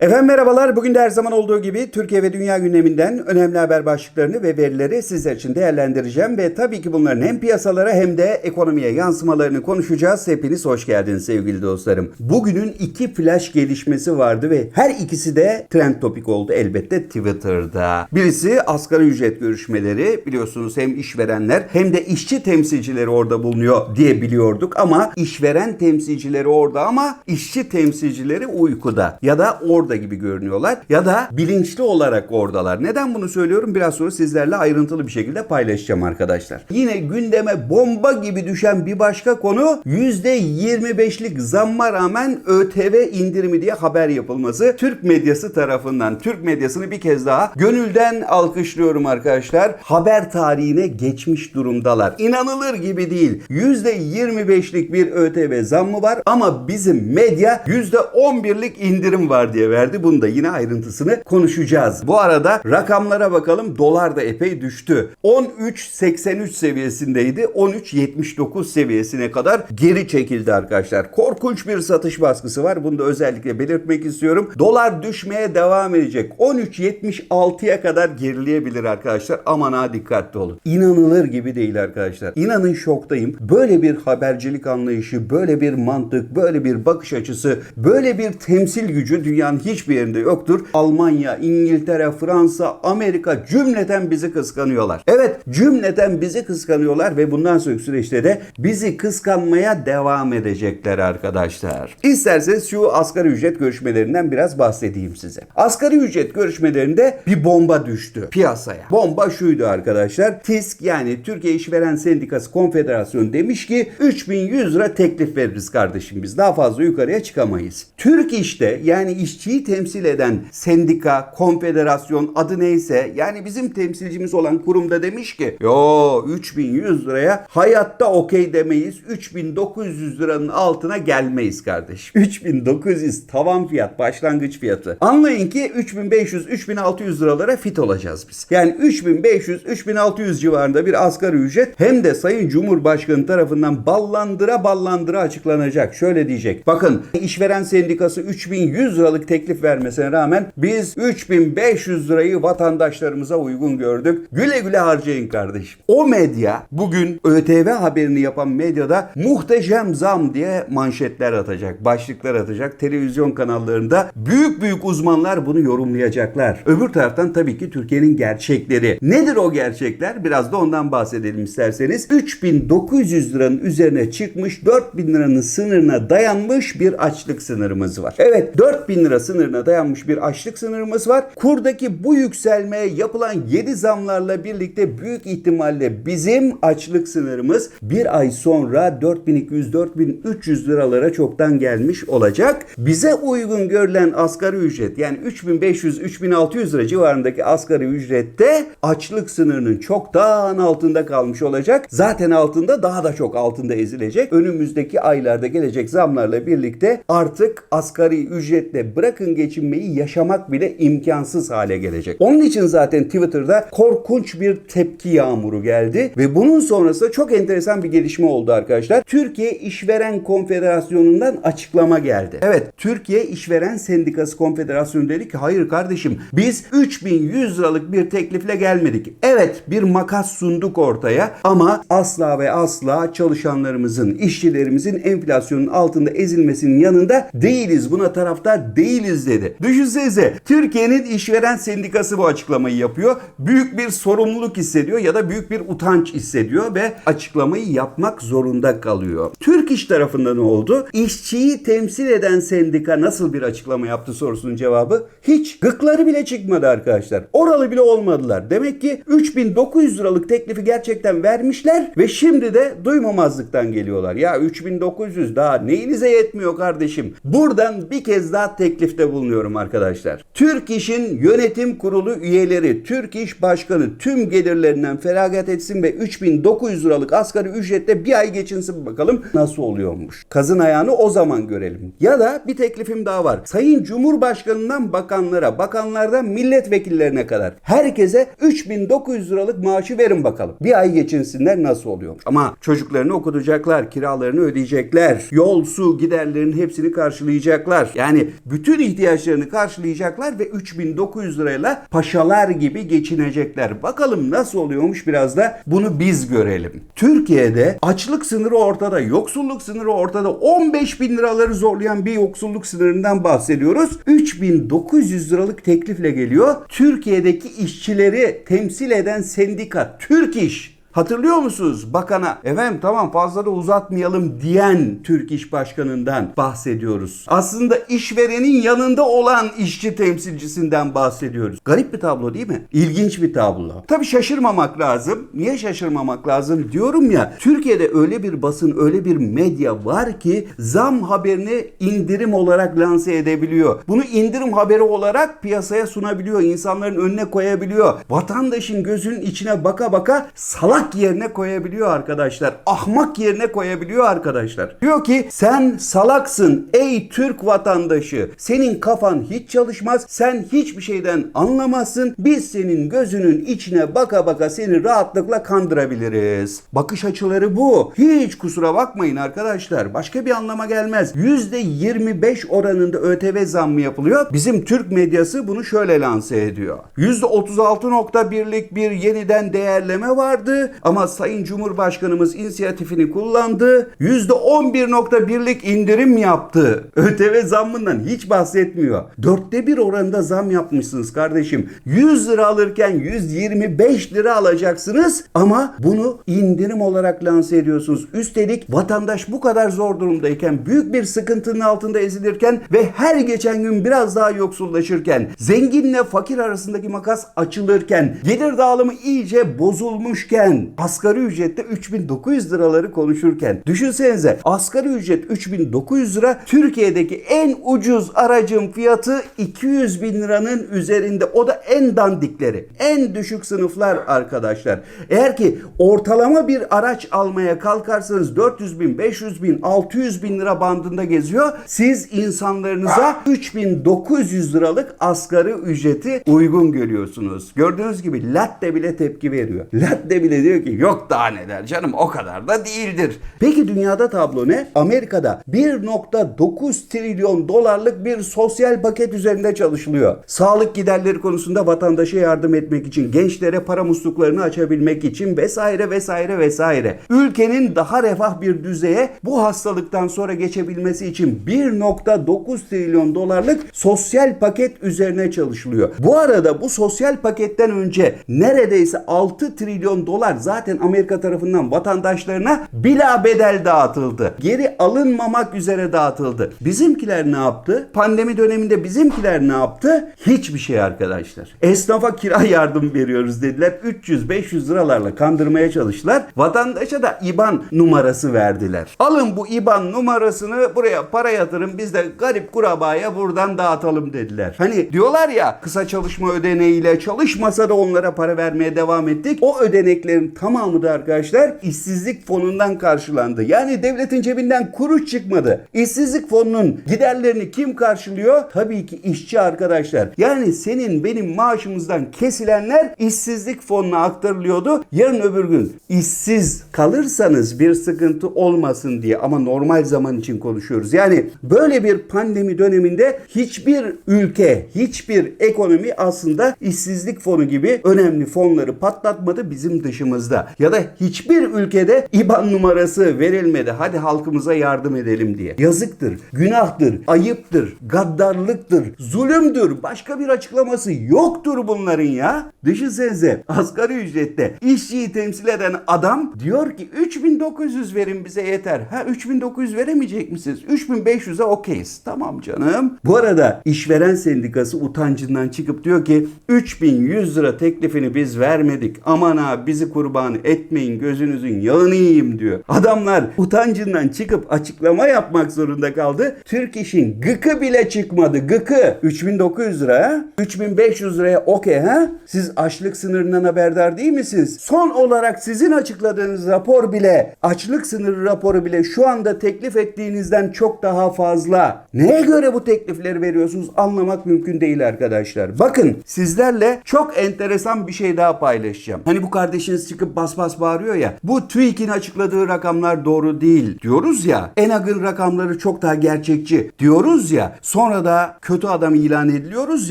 Efendim merhabalar. Bugün de her zaman olduğu gibi Türkiye ve dünya gündeminden önemli haber başlıklarını ve verileri sizler için değerlendireceğim. Ve tabii ki bunların hem piyasalara hem de ekonomiye yansımalarını konuşacağız. Hepiniz hoş geldiniz sevgili dostlarım. Bugünün iki flash gelişmesi vardı ve her ikisi de trend topik oldu elbette Twitter'da. Birisi asgari ücret görüşmeleri. Biliyorsunuz hem işverenler hem de işçi temsilcileri orada bulunuyor diye biliyorduk. Ama işveren temsilcileri orada ama işçi temsilcileri uykuda ya da orada gibi görünüyorlar ya da bilinçli olarak oradalar. Neden bunu söylüyorum? Biraz sonra sizlerle ayrıntılı bir şekilde paylaşacağım arkadaşlar. Yine gündeme bomba gibi düşen bir başka konu %25'lik zamma rağmen ÖTV indirimi diye haber yapılması Türk medyası tarafından. Türk medyasını bir kez daha gönülden alkışlıyorum arkadaşlar. Haber tarihine geçmiş durumdalar. İnanılır gibi değil. %25'lik bir ÖTV zammı var ama bizim medya %11'lik indirim var diye verdi. Bunu da yine ayrıntısını konuşacağız. Bu arada rakamlara bakalım. Dolar da epey düştü. 13.83 seviyesindeydi. 13.79 seviyesine kadar geri çekildi arkadaşlar. Korkunç bir satış baskısı var. Bunu da özellikle belirtmek istiyorum. Dolar düşmeye devam edecek. 13.76'ya kadar gerileyebilir arkadaşlar. Aman ha dikkatli olun. İnanılır gibi değil arkadaşlar. İnanın şoktayım. Böyle bir habercilik anlayışı, böyle bir mantık, böyle bir bakış açısı, böyle bir temsil gücü dünyanın hiçbir yerinde yoktur. Almanya, İngiltere, Fransa, Amerika cümleten bizi kıskanıyorlar. Evet cümleten bizi kıskanıyorlar ve bundan sonraki süreçte de bizi kıskanmaya devam edecekler arkadaşlar. İsterseniz şu asgari ücret görüşmelerinden biraz bahsedeyim size. Asgari ücret görüşmelerinde bir bomba düştü piyasaya. Bomba şuydu arkadaşlar. TİSK yani Türkiye İşveren Sendikası Konfederasyonu demiş ki 3100 lira teklif veririz kardeşim biz. Daha fazla yukarıya çıkamayız. Türk İş'te yani işçiyi temsil eden sendika, konfederasyon adı neyse yani bizim temsilcimiz olan kurumda demiş ki yo 3100 liraya hayatta okey demeyiz. 3900 liranın altına gelmeyiz kardeşim. 3900 tavan fiyat başlangıç fiyatı. Anlayın ki 3500 3600 liralara fit olacağız biz. Yani 3500 3600 civarında bir asgari ücret hem de Sayın Cumhurbaşkanı tarafından ballandıra ballandıra açıklanacak. Şöyle diyecek. Bakın işveren sendikası 3100 liralık teklif vermesine rağmen biz 3500 lirayı vatandaşlarımıza uygun gördük. Güle güle harcayın kardeşim. O medya bugün ÖTV haberini yapan medyada muhteşem zam diye manşetler atacak, başlıklar atacak. Televizyon kanallarında büyük büyük uzmanlar bunu yorumlayacaklar. Öbür taraftan tabii ki Türkiye'nin gerçekleri. Nedir o gerçekler? Biraz da ondan bahsedelim isterseniz. 3900 liranın üzerine çıkmış 4000 liranın sınırına dayanmış bir açlık sınırımız var. Evet 4000 lira sınırına dayanmış bir açlık sınırımız var. Kurdaki bu yükselmeye yapılan 7 zamlarla birlikte büyük ihtimalle bizim açlık sınırımız bir ay sonra 4200-4300 liralara çoktan gelmiş olacak. Bize uygun görülen asgari ücret yani 3500-3600 lira civarındaki asgari ücrette açlık sınırının çoktan altında kalmış olacak. Zaten altında daha da çok altında ezilecek. Önümüzdeki aylarda gelecek zamlarla birlikte artık asgari ücretle bırakın geçinmeyi yaşamak bile imkansız hale gelecek. Onun için zaten Twitter'da korkunç bir tepki yağmuru geldi ve bunun sonrasında çok enteresan bir gelişme oldu arkadaşlar. Türkiye İşveren Konfederasyonu'ndan açıklama geldi. Evet Türkiye İşveren Sendikası Konfederasyonu dedi ki hayır kardeşim biz 3100 liralık bir teklifle gelmedik. Evet bir makas sunduk ortaya ama asla ve asla çalışanlarımızın, işçilerimizin enflasyonun altında ezilmesinin yanında değiliz. Buna taraftar değiliz dedi. Düşünsenize Türkiye'nin işveren sendikası bu açıklamayı yapıyor. Büyük bir sorumluluk hissediyor ya da büyük bir utanç hissediyor ve açıklamayı yapmak zorunda kalıyor. Türk İş tarafında ne oldu? İşçiyi temsil eden sendika nasıl bir açıklama yaptı sorusunun cevabı hiç gıkları bile çıkmadı arkadaşlar. Oralı bile olmadılar. Demek ki 3900 liralık teklifi gerçekten vermişler ve şimdi de duymamazlıktan geliyorlar. Ya 3900 daha neyinize yetmiyor kardeşim? Buradan bir kez daha teklifte bulunuyorum arkadaşlar. Türk İş'in yönetim kurulu üyeleri, Türk İş Başkanı tüm gelirlerinden feragat etsin ve 3900 liralık asgari ücretle bir ay geçinsin bakalım nasıl oluyormuş. Kazın ayağını o zaman görelim. Ya da bir teklifim daha var. Sayın Cumhurbaşkanından bakanlara, bakanlardan milletvekillerine kadar herkese 3900 liralık maaşı verin bakalım. Bir ay geçinsinler nasıl oluyormuş. Ama çocuklarını okutacaklar, kiralarını ödeyecekler, yol, su giderlerinin hepsini karşılayacaklar. Yani bütün ihtiyaçlarını karşılayacaklar ve 3900 lirayla paşalar gibi geçinecekler. Bakalım nasıl oluyormuş biraz da bunu biz görelim. Türkiye'de açlık sınırı ortada, yoksulluk sınırı ortada. 15 bin liraları zorlayan bir yoksulluk sınırından bahsediyoruz. 3900 liralık teklifle geliyor. Türkiye'deki işçileri temsil eden sendika Türk İş Hatırlıyor musunuz bakana efendim tamam fazla da uzatmayalım diyen Türk İş Başkanı'ndan bahsediyoruz. Aslında işverenin yanında olan işçi temsilcisinden bahsediyoruz. Garip bir tablo değil mi? İlginç bir tablo. Tabii şaşırmamak lazım. Niye şaşırmamak lazım diyorum ya. Türkiye'de öyle bir basın, öyle bir medya var ki zam haberini indirim olarak lanse edebiliyor. Bunu indirim haberi olarak piyasaya sunabiliyor. insanların önüne koyabiliyor. Vatandaşın gözünün içine baka baka salak yerine koyabiliyor arkadaşlar. Ahmak yerine koyabiliyor arkadaşlar. Diyor ki sen salaksın ey Türk vatandaşı. Senin kafan hiç çalışmaz. Sen hiçbir şeyden anlamazsın. Biz senin gözünün içine baka baka seni rahatlıkla kandırabiliriz. Bakış açıları bu. Hiç kusura bakmayın arkadaşlar. Başka bir anlama gelmez. %25 oranında ÖTV zammı yapılıyor. Bizim Türk medyası bunu şöyle lanse ediyor. %36.1'lik bir yeniden değerleme vardı ama Sayın Cumhurbaşkanımız inisiyatifini kullandı. %11.1'lik indirim yaptı. ÖTV zammından hiç bahsetmiyor. Dörtte bir oranında zam yapmışsınız kardeşim. 100 lira alırken 125 lira alacaksınız ama bunu indirim olarak lanse ediyorsunuz. Üstelik vatandaş bu kadar zor durumdayken, büyük bir sıkıntının altında ezilirken ve her geçen gün biraz daha yoksullaşırken, zenginle fakir arasındaki makas açılırken, gelir dağılımı iyice bozulmuşken, asgari ücrette 3900 liraları konuşurken, düşünsenize asgari ücret 3900 lira, Türkiye'deki en ucuz aracın fiyatı 200 bin liranın üzerinde. O da en dandikleri, en düşük sınıflar arkadaşlar. Eğer ki ortalama bir araç almaya kalkarsanız 400 bin, 500 bin, 600 bin lira bandında geziyor. Siz insanlarınıza 3900 liralık asgari ücreti uygun görüyorsunuz. Gördüğünüz gibi latte bile tepki veriyor. Latte bile diyor ki yok daha neler canım o kadar da değildir. Peki dünyada tablo ne? Amerika'da 1.9 trilyon dolarlık bir sosyal paket üzerinde çalışılıyor. Sağlık giderleri konusunda vatandaşa yardım etmek için, gençlere para musluklarını açabilmek için vesaire vesaire vesaire. Ülkenin daha refah bir düzeye bu hastalıktan sonra geçebilmesi için 1.9 trilyon dolarlık sosyal paket üzerine çalışılıyor. Bu arada bu sosyal paketten önce neredeyse 6 trilyon dolar zaten Amerika tarafından vatandaşlarına bila bedel dağıtıldı. Geri alınmamak üzere dağıtıldı. Bizimkiler ne yaptı? Pandemi döneminde bizimkiler ne yaptı? Hiçbir şey arkadaşlar. Esnafa kira yardım veriyoruz dediler. 300-500 liralarla kandırmaya çalıştılar. Vatandaşa da IBAN numarası verdiler. Alın bu IBAN numarasını buraya para yatırın biz de garip kurabaya buradan dağıtalım dediler. Hani diyorlar ya kısa çalışma ödeneğiyle çalışmasa da onlara para vermeye devam ettik. O ödeneklerin tamamı da arkadaşlar işsizlik fonundan karşılandı. Yani devletin cebinden kuruş çıkmadı. İşsizlik fonunun giderlerini kim karşılıyor? Tabii ki işçi arkadaşlar. Yani senin benim maaşımızdan kesilenler işsizlik fonuna aktarılıyordu. Yarın öbür gün işsiz kalırsanız bir sıkıntı olmasın diye ama normal zaman için konuşuyoruz. Yani böyle bir pandemi döneminde hiçbir ülke, hiçbir ekonomi aslında işsizlik fonu gibi önemli fonları patlatmadı bizim dışımızda. Ya da hiçbir ülkede IBAN numarası verilmedi. Hadi halkımıza yardım edelim diye. Yazıktır, günahtır, ayıptır, gaddarlıktır, zulümdür. Başka bir açıklaması yoktur bunların ya. Düşünsenize asgari ücrette işçiyi temsil eden adam diyor ki 3900 verin bize yeter. Ha 3900 veremeyecek misiniz? 3500'e okeyiz. Tamam canım. Bu arada işveren sendikası utancından çıkıp diyor ki 3100 lira teklifini biz vermedik. Aman ha bizi kurban etmeyin gözünüzün yağını yiyeyim diyor. Adamlar utancından çıkıp açıklama yapmak zorunda kaldı. Türk işin gıkı bile çıkmadı. Gıkı. 3900 lira ha? 3500 liraya okey ha? Siz açlık sınırından haberdar değil misiniz? Son olarak sizin açıkladığınız rapor bile, açlık sınırı raporu bile şu anda teklif ettiğinizden çok daha fazla. Neye göre bu teklifleri veriyorsunuz anlamak mümkün değil arkadaşlar. Bakın sizlerle çok enteresan bir şey daha paylaşacağım. Hani bu kardeşiniz çıkıp bas bas bağırıyor ya. Bu TÜİK'in açıkladığı rakamlar doğru değil diyoruz ya. ENAG'ın rakamları çok daha gerçekçi diyoruz ya. Sonra da kötü adam ilan ediliyoruz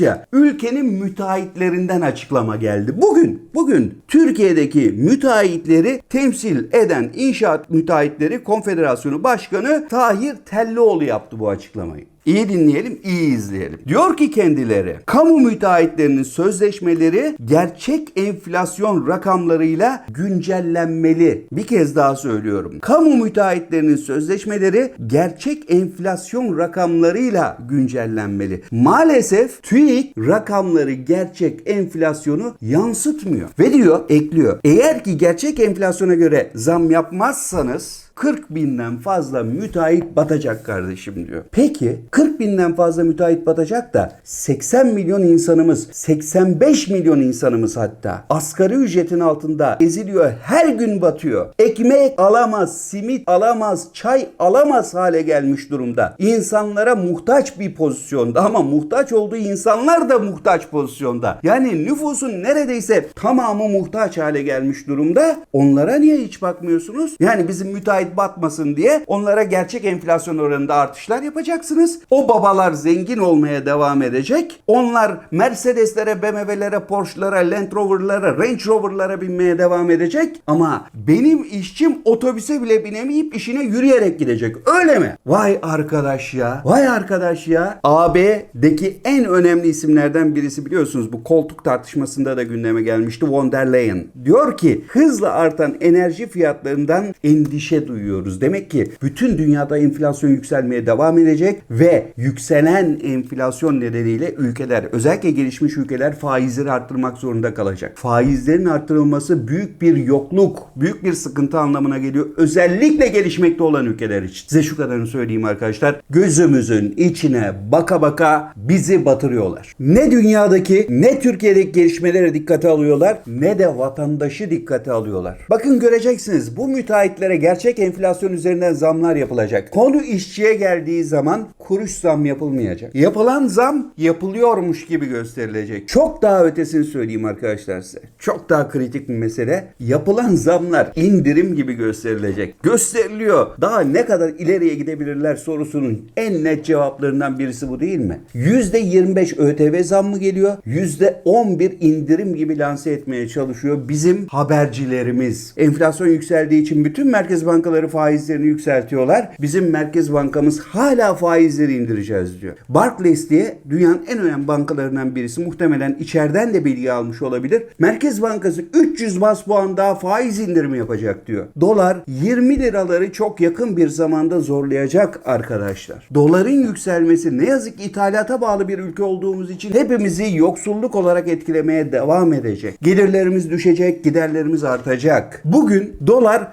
ya. Ülkenin müteahhitlerinden açıklama geldi. Bugün, bugün Türkiye'deki müteahhitleri temsil eden İnşaat Müteahhitleri Konfederasyonu Başkanı Tahir Tellioğlu yaptı bu açıklamayı. İyi dinleyelim, iyi izleyelim. Diyor ki kendileri, kamu müteahhitlerinin sözleşmeleri gerçek enflasyon rakamlarıyla güncellenmeli. Bir kez daha söylüyorum. Kamu müteahhitlerinin sözleşmeleri gerçek enflasyon rakamlarıyla güncellenmeli. Maalesef TÜİK rakamları gerçek enflasyonu yansıtmıyor. Ve diyor, ekliyor. Eğer ki gerçek enflasyona göre zam yapmazsanız 40 binden fazla müteahhit batacak kardeşim diyor. Peki 40 binden fazla müteahhit batacak da 80 milyon insanımız, 85 milyon insanımız hatta asgari ücretin altında eziliyor. Her gün batıyor. Ekmek alamaz, simit alamaz, çay alamaz hale gelmiş durumda. İnsanlara muhtaç bir pozisyonda ama muhtaç olduğu insanlar da muhtaç pozisyonda. Yani nüfusun neredeyse tamamı muhtaç hale gelmiş durumda. Onlara niye hiç bakmıyorsunuz? Yani bizim müteahhit batmasın diye onlara gerçek enflasyon oranında artışlar yapacaksınız. O babalar zengin olmaya devam edecek. Onlar Mercedes'lere, BMW'lere, Porsche'lara, Land Rover'lara, Range Rover'lara binmeye devam edecek. Ama benim işçim otobüse bile binemeyip işine yürüyerek gidecek. Öyle mi? Vay arkadaş ya. Vay arkadaş ya. AB'deki en önemli isimlerden birisi biliyorsunuz bu koltuk tartışmasında da gündeme gelmişti. Von der Leyen. Diyor ki hızla artan enerji fiyatlarından endişe duyuyoruz. Demek ki bütün dünyada enflasyon yükselmeye devam edecek ve yükselen enflasyon nedeniyle ülkeler özellikle gelişmiş ülkeler faizleri arttırmak zorunda kalacak. Faizlerin arttırılması büyük bir yokluk, büyük bir sıkıntı anlamına geliyor. Özellikle gelişmekte olan ülkeler için. Size şu kadarını söyleyeyim arkadaşlar. Gözümüzün içine baka baka bizi batırıyorlar. Ne dünyadaki ne Türkiye'deki gelişmelere dikkate alıyorlar ne de vatandaşı dikkate alıyorlar. Bakın göreceksiniz bu müteahhitlere gerçek enflasyon üzerinden zamlar yapılacak. Konu işçiye geldiği zaman kuruş zam yapılmayacak. Yapılan zam yapılıyormuş gibi gösterilecek. Çok daha ötesini söyleyeyim arkadaşlar size. Çok daha kritik bir mesele. Yapılan zamlar indirim gibi gösterilecek. Gösteriliyor. Daha ne kadar ileriye gidebilirler sorusunun en net cevaplarından birisi bu değil mi? %25 ÖTV zammı geliyor. %11 indirim gibi lanse etmeye çalışıyor bizim habercilerimiz. Enflasyon yükseldiği için bütün merkez bankaları faizlerini yükseltiyorlar. Bizim merkez bankamız hala faizleri indireceğiz diyor. Barclays diye dünyanın en önemli bankalarından birisi muhtemelen içeriden de bilgi almış olabilir. Merkez Bankası 300 bas puan daha faiz indirimi yapacak diyor. Dolar 20 liraları çok yakın bir zamanda zorlayacak arkadaşlar. Doların yükselmesi ne yazık ki ithalata bağlı bir ülke olduğumuz için hepimizi yoksulluk olarak etkilemeye devam edecek. Gelirlerimiz düşecek, giderlerimiz artacak. Bugün dolar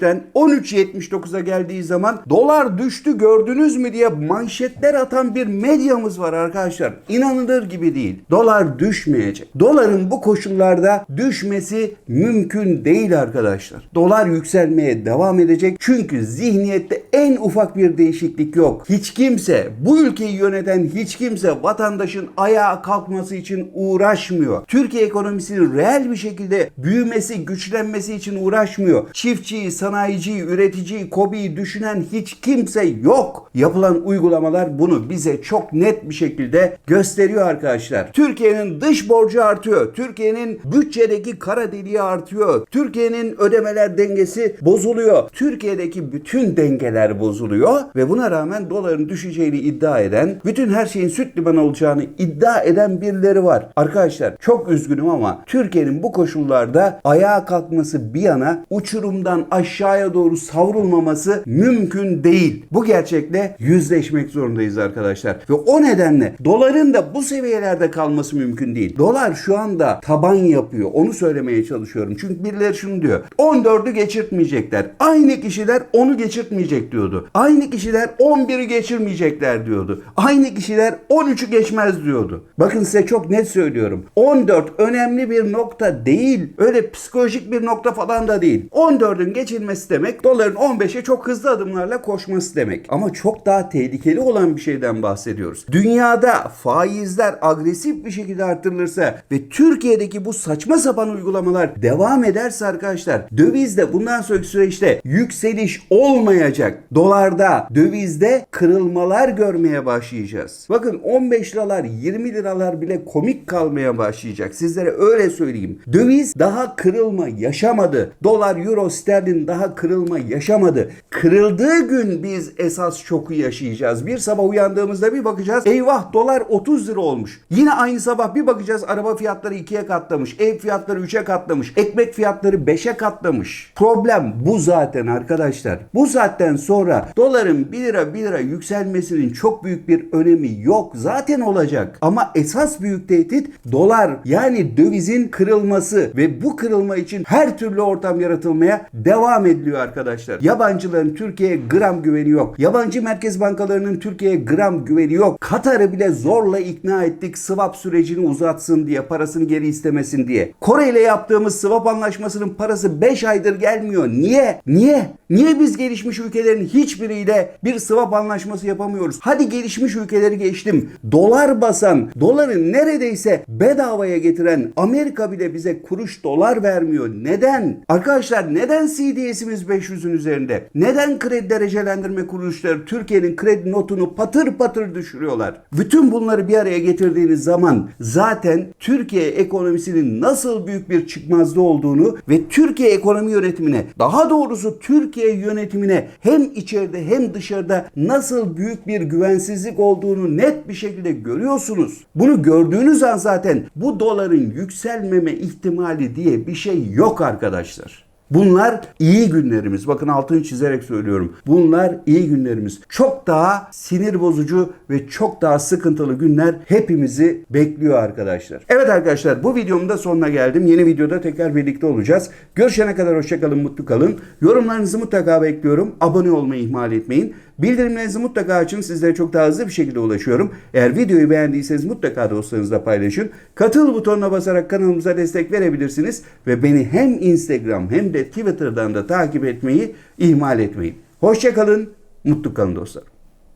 13.83'ten 13.79'a geldiği zaman dolar düştü gördünüz mü diye manşetler atan bir medyamız var arkadaşlar. İnanılır gibi değil. Dolar düşmeyecek. Doların bu koşullarda düşmesi mümkün değil arkadaşlar. Dolar yükselmeye devam edecek. Çünkü zihniyette en ufak bir değişiklik yok. Hiç kimse, bu ülkeyi yöneten hiç kimse vatandaşın ayağa kalkması için uğraşmıyor. Türkiye ekonomisinin reel bir şekilde büyümesi, güçlenmesi için uğraşmıyor. Çiftçiyi, sanayiciyi, üreticiyi, kobiyi düşünen hiç kimse yok. Yapılan uygulamalar bunu bize çok net bir şekilde gösteriyor arkadaşlar. Türkiye'nin dış borcu artıyor. Türkiye'nin bütçedeki kara deliği artıyor. Türkiye'nin ödemeler dengesi bozuluyor. Türkiye'deki bütün dengeler bozuluyor ve buna rağmen doların düşeceğini iddia eden, bütün her şeyin süt limanı olacağını iddia eden birileri var. Arkadaşlar çok üzgünüm ama Türkiye'nin bu koşullarda ayağa kalkması bir yana uçurumdan aşağıya doğru savrulmaması mümkün değil. Bu gerçekle yüzleşmek zorundayız arkadaşlar. Ve o nedenle doların da bu seviyelerde kalması mümkün değil. Dolar şu anda taban yapıyor. Onu söylemeye çalışıyorum. Çünkü birileri şunu diyor. 14'ü geçirtmeyecekler. Aynı kişiler onu geçirtmeyecek diyordu. Aynı kişiler 11'i geçirmeyecekler diyordu. Aynı kişiler 13'ü geçmez diyordu. Bakın size çok net söylüyorum. 14 önemli bir nokta değil. Öyle psikolojik bir nokta falan da değil. 14'ün geçilmesi demek doların 15'e çok hızlı adımlarla koşması demek. Ama çok daha tehlikeli olan bir şeyden bahsediyoruz. Dünyada faizler agresif bir şekilde arttırılırsa ve Türkiye'deki bu saçma sapan uygulamalar devam ederse arkadaşlar dövizde bundan sonraki süreçte yükseliş olmayacak. Dolarda, dövizde kırılmalar görmeye başlayacağız. Bakın 15 liralar, 20 liralar bile komik kalmaya başlayacak. Sizlere öyle söyleyeyim. Döviz daha kırılma yaşamadı. Dolar, euro, sterlin daha kırılma yaşamadı. Kırıldığı gün biz esas şoku yaşayacağız. Bir sabah uyandığımızda bir bakacağız. Eyvah dolar 30 lira olmuş. Yine aynı sabah bir bakacağız araba fiyatları 2'ye katlamış. Ev fiyatları 3'e katlamış. Ekmek fiyatları 5'e katlamış. Problem bu zaten arkadaşlar. Bu saatten sonra doların 1 lira 1 lira yükselmesinin çok büyük bir önemi yok. Zaten olacak. Ama esas büyük tehdit dolar yani dövizin kırılması ve bu kırılma için her türlü ortam yaratılmaya devam ediliyor arkadaşlar. Yabancıların Türkiye'ye gram güveni yok. Yabancı merkez bankalarının Türkiye'ye gram güveni yok. Katar'ı bile zorla ikna ettik swap sürecini uzatsın diye parasını geri istemesin diye. Kore ile yaptığımız swap anlaşmasının parası 5 aydır gelmiyor. Niye? Niye? Niye biz gelişmiş ülkelerin hiçbiriyle bir swap anlaşması yapamıyoruz? Hadi gelişmiş ülkeleri geçtim. Dolar basan, doları neredeyse bedavaya getiren Amerika bile bize kuruş dolar vermiyor. Neden? Arkadaşlar neden CDS'imiz 500'ün üzerinde? Neden kredi derecelendirme kuruluşları Türkiye'nin kredi notunu patır patır düşürüyorlar? Bütün bunları bir araya getirdiğiniz zaman zaten Türkiye ekonomisinin nasıl büyük bir çıkmazda olduğunu ve Türkiye ekonomi yönetimine daha doğrusu Türkiye yönetimine hem içeride hem dışarıda nasıl büyük bir güvensizlik olduğunu net bir şekilde görüyorsunuz. Bunu gördüğünüz an zaten bu doların yükselmeme ihtimali diye bir şey yok arkadaşlar. Bunlar iyi günlerimiz. Bakın altını çizerek söylüyorum. Bunlar iyi günlerimiz. Çok daha sinir bozucu ve çok daha sıkıntılı günler hepimizi bekliyor arkadaşlar. Evet arkadaşlar bu videomun da sonuna geldim. Yeni videoda tekrar birlikte olacağız. Görüşene kadar hoşçakalın, mutlu kalın. Yorumlarınızı mutlaka bekliyorum. Abone olmayı ihmal etmeyin. Bildirimlerinizi mutlaka açın. Sizlere çok daha hızlı bir şekilde ulaşıyorum. Eğer videoyu beğendiyseniz mutlaka dostlarınızla paylaşın. Katıl butonuna basarak kanalımıza destek verebilirsiniz. Ve beni hem Instagram hem de Twitter'dan da takip etmeyi ihmal etmeyin. Hoşçakalın, mutlu kalın dostlarım.